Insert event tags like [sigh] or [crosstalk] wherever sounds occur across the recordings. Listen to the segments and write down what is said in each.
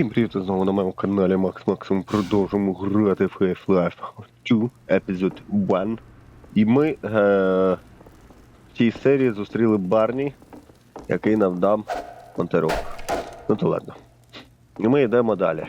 Всім привіт знову на моєму каналі Макс Максимум продовжуємо грати в Half-Life 2 епізод 1. І ми е- в цій серії зустріли Барні, який нам дав монтировку. Ну то ладно. І ми йдемо далі.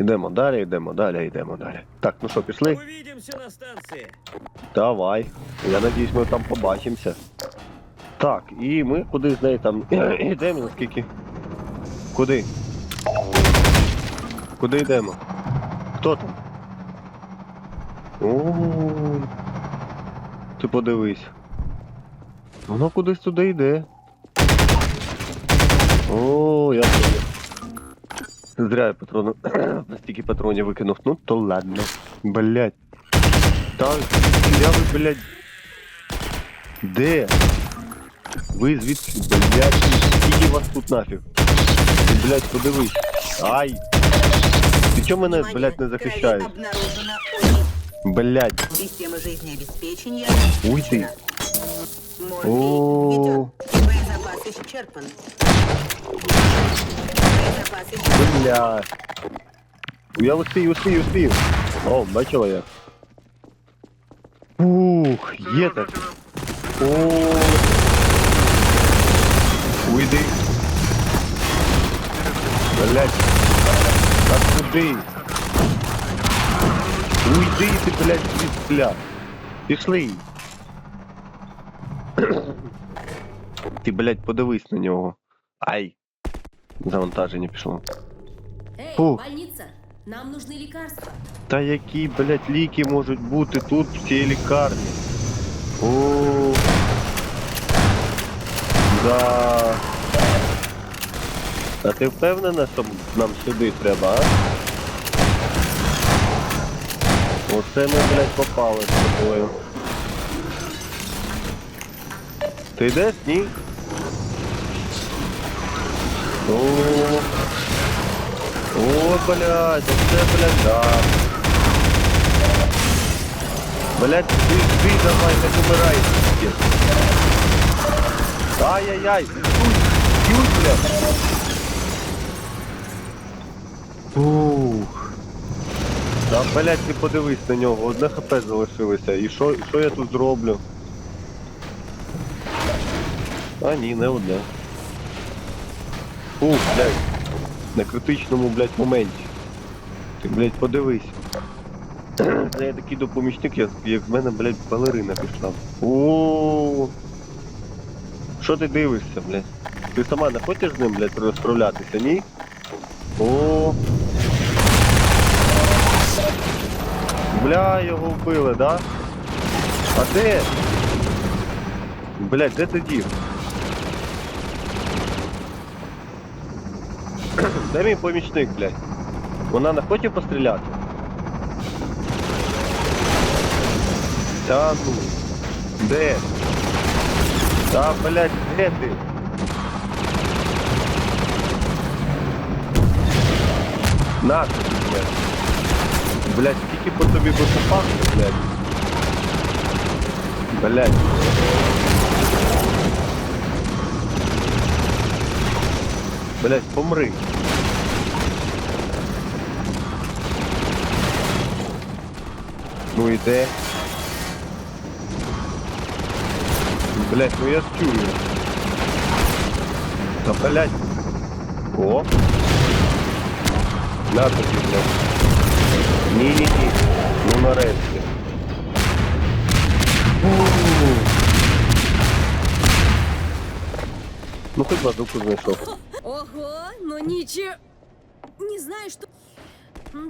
Йдемо далі, йдемо далі, йдемо далі. Так, ну що, пішли? Увидимся на станции. Давай. Я надіюсь, ми там побачимося. Так, і ми куди з нею там [coughs] йдемо, наскільки. Куди? Куди йдемо? Хто там? О, ти подивись. Воно кудись туди йде. О, я понял. Зря я патрону. [clears throat] стільки патронів викинув. Ну то ладно. Блять. Так, я ви, блядь. Де? Ви звідки, блядь, скільки вас тут нафіг? Ти, блядь, подивись. Ай! Ти чого мене, блядь, не захищаєш? Обнаружено ОИ. Блядь, Система жизнеобеспечения. уй ти. Морфий О. ведет. Боезапас исчерпан. Боезапас исчерпан. Бля. Я успію, успію, успію. О, бачила я. Ух, є так. О. Уйди. Блять. А куди? Уйди ти, блядь, звідсля. Пішли. [clears throat] Ти, блядь, подивись на нього. Ай. Завантаження пішло. Эй, Фух. больница, нам нужны лекарства. Та які, блядь, ліки можуть бути тут в цій лікарні? О. Да. А ти впевнена, що нам сюди треба, а? Оце ми, блядь, попали з тобою. Ти йдеш? Ні? О. О, блядь, оце, блядь, да. Блядь, ты, ты давай, не умирай. пиздец. Ай-яй-яй, блядь. Ух. Да, блядь, ти подивись на нього, одне хп залишилося. І що, я тут зроблю? А ні, не одне. Ух, блядь. На критичному, блядь, моменті. Ти, блядь, подивись. Я такий допомічник, як, з мене, блядь, балерина пішла. О. Що ти дивишся, блядь? Ти сама не хочеш з ним, блядь, розправлятися, ні? О. Бля, його вбили, да? А де? Блядь, де ти дів? Де мій помічник, блядь? Вона не хоче постріляти? Та ну. Де? Та, блядь, де ти? На тобі, блядь. Блядь, скільки по тобі боєприпасів, блядь. Блядь. Блядь, помри. Ну і де? Блять, ну я чую. Та блять. О. На тобі, блядь. Ні-ні-ні. Ну нарешті. Фу. Ну хоч базуку знайшов. Ого, ну ничего. Не знаю, что...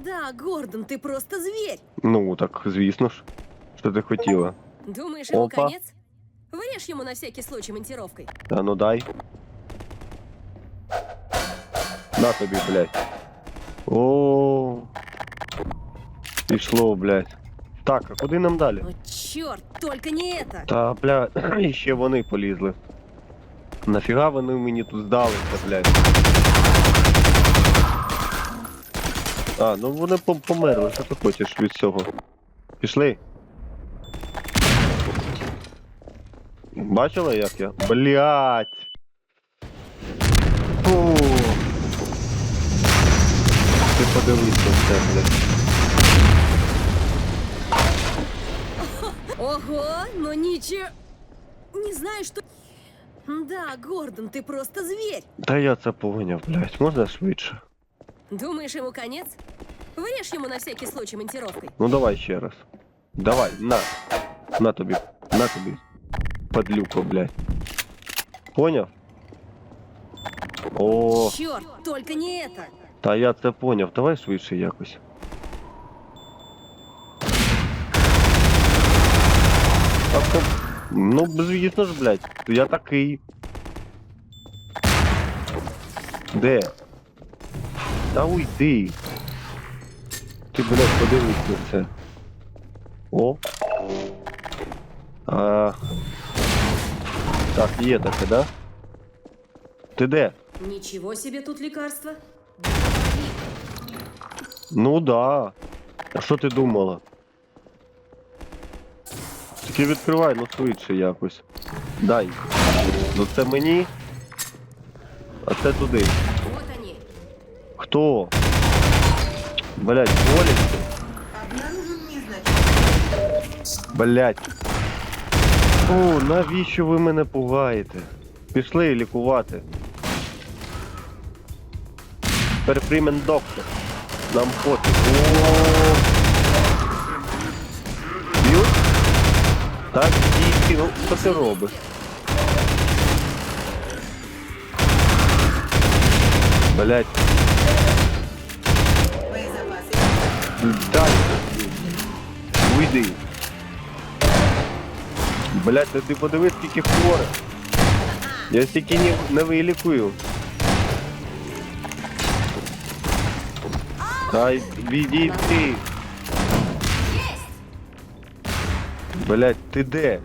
Да, Гордон, ты просто зверь. Ну, так, звісно ж. Що ти хотіла? Думаешь, ему Опа. конец? Вырежь ему на всякий случай монтировкой. А ну дай. На тобі, блядь. О. Пішло, блядь. Так, а куди нам далі? О, черт, только не это. Та, бля, [clears throat] ще вони полізли. Нафіга вони мені тут здалися, блядь. А, ну вони померли, що ти хочеш від цього? Пішли. Бачила, як я? Блять. Фу. ти подивись на це, блядь. Ого, ну ничего. Не знаю, что... Да, Гордон, ты просто зверь. Та я це поняв, блядь. Можна швидше? Думаешь, ему конец? Врежь ему на всякий случай монтировкой. Ну давай ще раз. Давай, на. На тобі. На тобі. Подлюко, блядь. Поняв? О, Черт, только не это. та я це поняв. Давай швидше якось. То- Ну, звісно ж, блядь. Я такий. Де? Та уйди. Ти, блядь, подивись на це. О. А... Так, є таке, да? Ти де? Ничего себе тут лекарство. Ну да. А що ти думала? Тільки відкривай, ну швидше якось. Дай. Ну це мені. А це туди. Вот они. Хто? Блять, Олік? Обнаружен незначительный. Блять. О, навіщо ви мене пугаєте? Пішли лікувати. Тепер приймен доктор. Нам пофіг. О. Так, дійсно, ну, що ти робиш? Блять, дай. Уйди. Блять, та ти подивись, скільки хворих. Я стільки не, не вилікую. Дай відійти. Блять, ти де?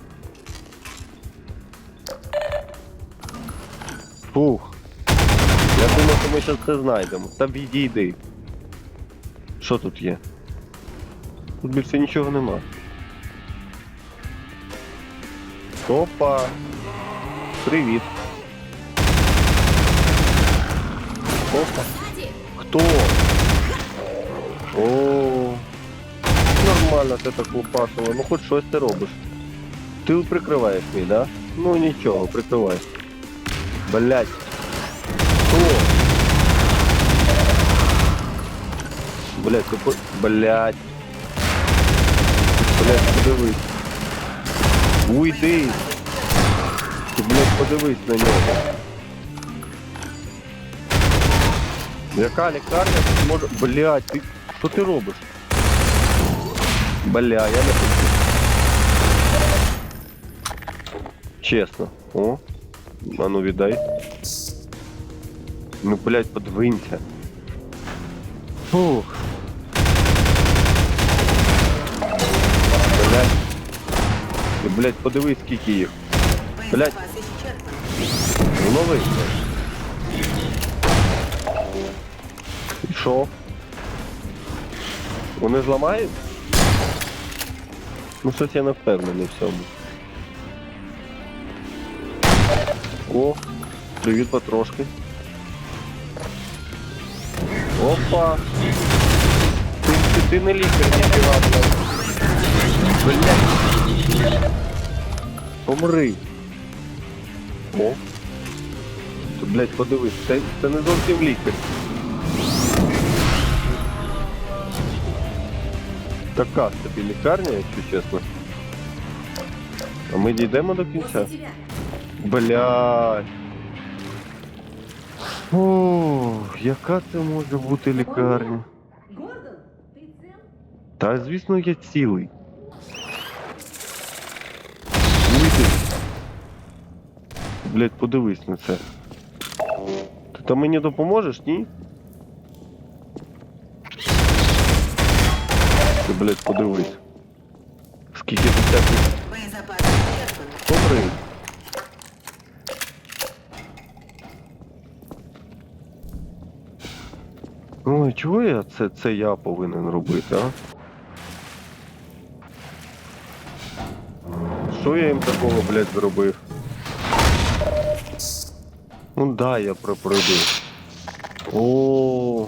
Фух. Я думав, що ми зараз це знайдемо. Та відійди. Що тут є? Тут більше нічого нема. Опа. Привіт. Опа. Хто? О. Нормально ти так лупашила. Ну хоч щось ти робиш. Ти прикриваєш мій, да? Ну нічого, прикривай. Блять. Блять, ти по... Блять. Блять, подивись. Уйди. Ти, блядь, подивись на нього. Яка лікарня може. Блядь, ти. Що ти робиш? Бля, я не хочу. Чесно. О. А ну віддай. Ну, блядь, подвинься. Фух. Блядь. Ти, блядь, подивись, скільки їх. Блядь. Новий. І що? Вони зламають? Ну, щось я не впевнений в цьому. О, привіт потрошки. Опа! Ти, ти, ти не лікар, ніфіга, блядь. Блядь. Помри. О. Ти, блядь, подивись, це, це не зовсім лікар. Така собі лікарня, якщо чесно. А ми дійдемо до кінця? Блядь. О, яка це може бути лікарня? Та звісно я цілий. Блять, подивись на це. Ти там мені допоможеш, ні? Ти, блять, подивись. Скільки тут всяких Боезапасы исчерпаны. Добрий. Ой, чого я це, це я повинен робити, а? Що я їм такого, блядь, зробив? Ну да, я пройду. О,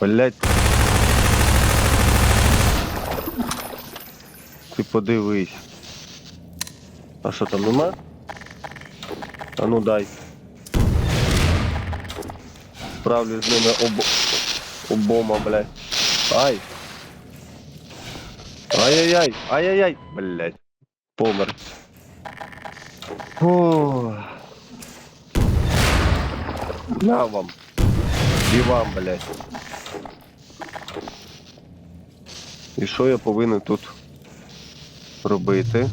Блять. Ти подивись. А що там нема? А ну дай. Справлюсь з ними обо... обома, блядь. Ай. Ай-яй-яй, ай-яй-яй, блядь. Помер. О. На вам. І вам, блядь. І що я повинен тут робити?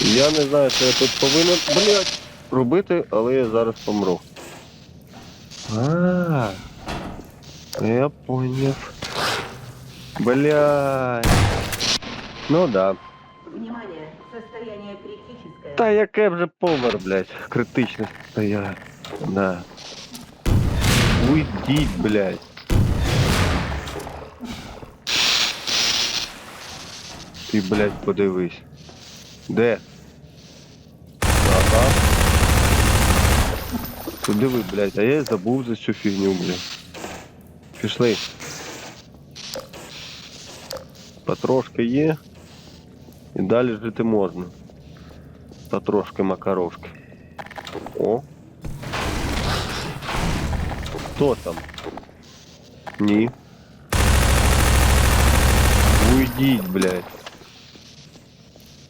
Я не знаю, що я тут повинен, блядь, робити, але я зараз помру. А, я поняв. Блядь. Ну да. Внимание, состояние критическое. Та яке вже помер, блядь. Критичне стояння. Да. Уйдіть, блядь. Ти, блядь, подивись. Де? Ага. Ти диви, блядь, а я й забув за цю фігню, блядь. Пішли. Потрошки є. І далі жити можна. Та трошки макарошки. О. Хто там? Ні. Уйдіть, блядь.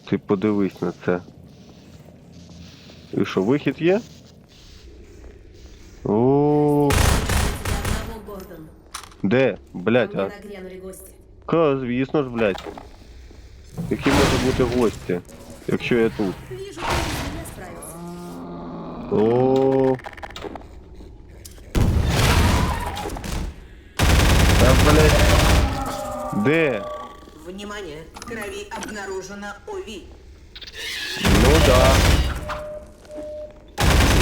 Ти подивись на це. І що, вихід є? О, де? Мне а? Ка, звісно ж, блядь. Які можуть бути гості, якщо я тут? О. Та, блядь. Де? Внимание, в крови обнаружено ОВИ. Ну да.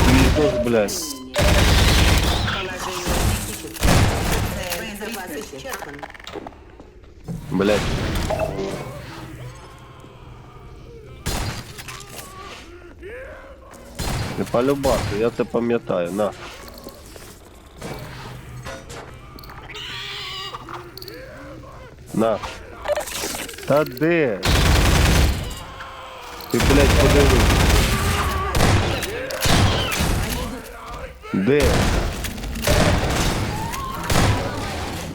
Звісно ж, блядь. Блядь. Не полюбати, я це пам'ятаю, на. На. Та де? Ти, блядь, подивись. Де?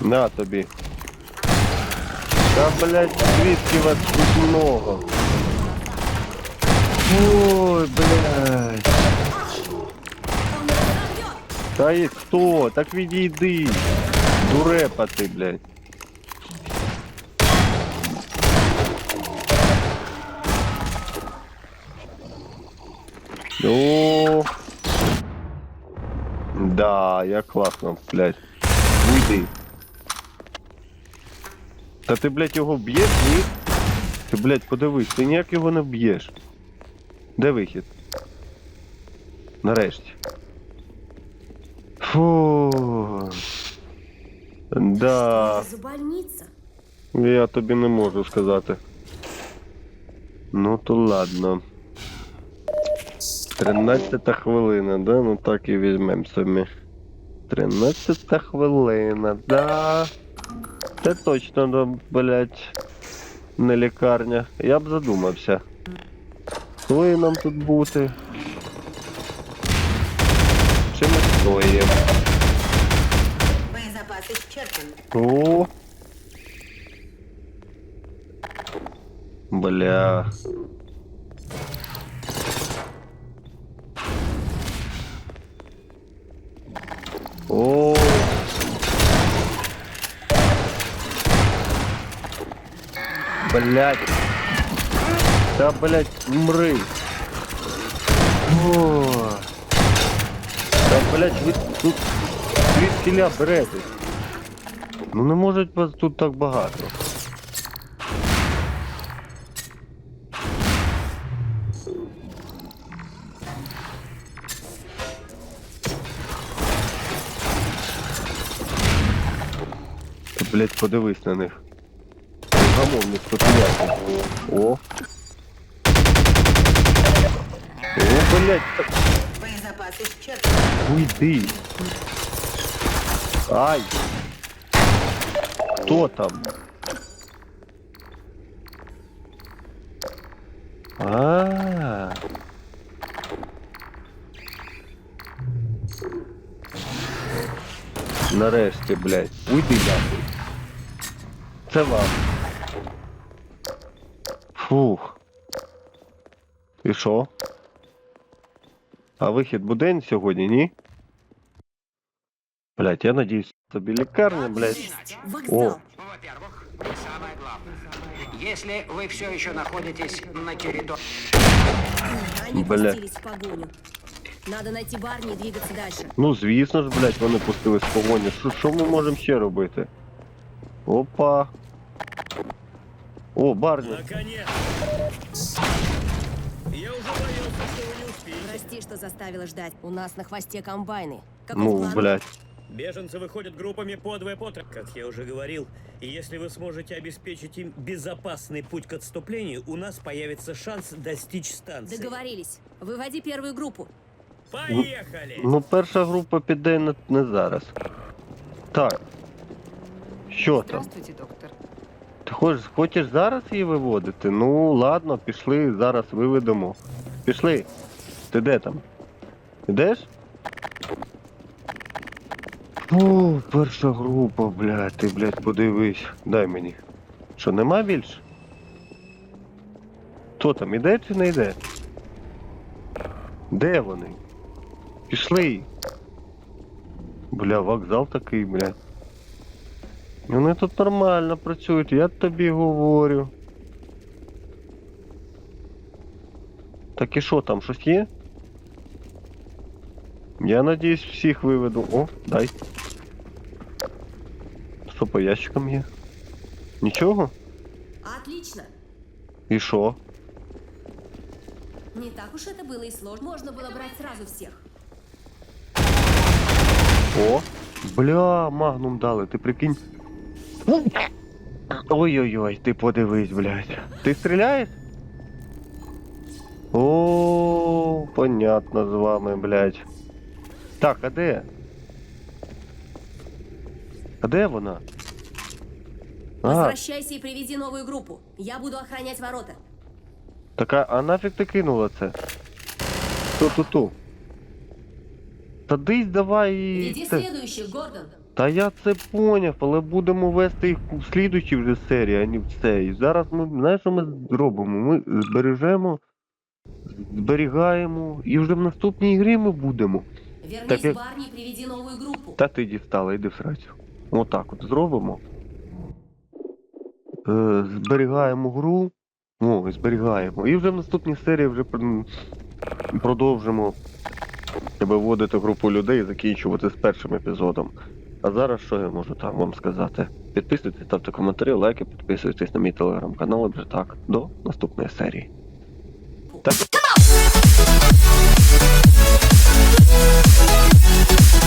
На тобі. Та, блядь, звідки вас тут много? Ой, блядь. Та і хто? Так відійди. Дурепа ти, блядь. О. Да, я класно, блядь. Уйди. Та ти, блядь, його б'єш, ні? Ти, блядь, подивись, ти ніяк його не б'єш. Де вихід? Нарешті. Фу. Да, за больница? я тобі не можу сказати. Ну то ладно. 13 хвилина, да? Ну так і візьмем собі. 13 хвилина, да. Це точно, да, блядь, не лікарня. Я б задумався. Коли нам тут бути? Чи ми стоїмо? Боезапас исчерпан. О! Бля. О! Блять. Да, блять, умры О! Да, блять, ви тут звідкіля берете? Ну не может вас тут так багато. Та, блядь, подивись на них. Гамовник тут ніякий. О. О, блядь, та- Боезапас исчерпан. Уйди. Ай. Хто там? А. Нарешті, блядь. Уйди нахуй. Це вам. Фух. І що? А вихід буде сьогодні, ні? Блять, я надіюсь, тобі лікарня, блять. О. Во-первых, самое главное. Если вы все еще находитесь на территории... Они Бля. пустились в погоню. Надо найти Барни и двигаться дальше. Ну, звісно ж, блять, вони пустили з погоні. Що, що ми можемо ще робити? Опа. О, Барні. Наконец! Я уже боялся, что вы не успеете. Прости, что заставила ждать. У нас на хвосте комбайны. Каков Ну, план? блять. Беженцы выходят группами по двое по трое, как я уже говорил. Если вы сможете обеспечить им безопасный путь к отступлению, у нас появится шанс достичь станции. Договорились. Выводи первую группу. Поехали! Ну, перша група піде не, не зараз. Так. Що там? Здравствуйте, доктор. Ти хочеш, хочеш зараз її виводити? Ну, ладно, пішли, зараз виведемо. Пішли. Ти де там? Ідеш? Фу, перша група, блядь, ти, блядь, подивись. Дай мені. Що, нема більше? Хто там, іде чи не йде? Де вони? Пішли. Бля, вокзал такий, блядь. Вони тут нормально працюють, я тобі говорю. Так і що там, щось є? Я надіюсь, всіх виведу. О, дай. Що по ящикам є? Нічого? Отлично. І що? Не так уж это было и сложно. Можно было брать сразу всех. О! Бля, магнум дали, ти прикинь. Ой-ой-ой, ти подивись, блядь. Ти стріляєш? О, понятно з вами, блядь. Так, а де? А де вона? А, Возвращайся и приведи новую группу. Я буду охранять ворота. така, а нафіг ти кинула це? Ту-ту-ту. Та дись давай і... Веди це. следующих, Гордон. Та я це поняв, але будемо вести їх у слідуючій вже серії, а не в цей. Зараз ми, знаєш, що ми зробимо? Ми збережемо, зберігаємо, і вже в наступній грі ми будемо. Вернись, Так я- Барни, и приведи новую группу. Та ти дістала, йди в срацю. Отак от зробимо. Е, зберігаємо гру. О, зберігаємо. І вже в наступній серії вже продовжимо виводити групу людей і закінчувати з першим епізодом. А зараз що я можу там вам сказати? Підписуйтесь, ставте коментарі, лайки, підписуйтесь на мій телеграм-канал і вже так. До наступної серії. Так.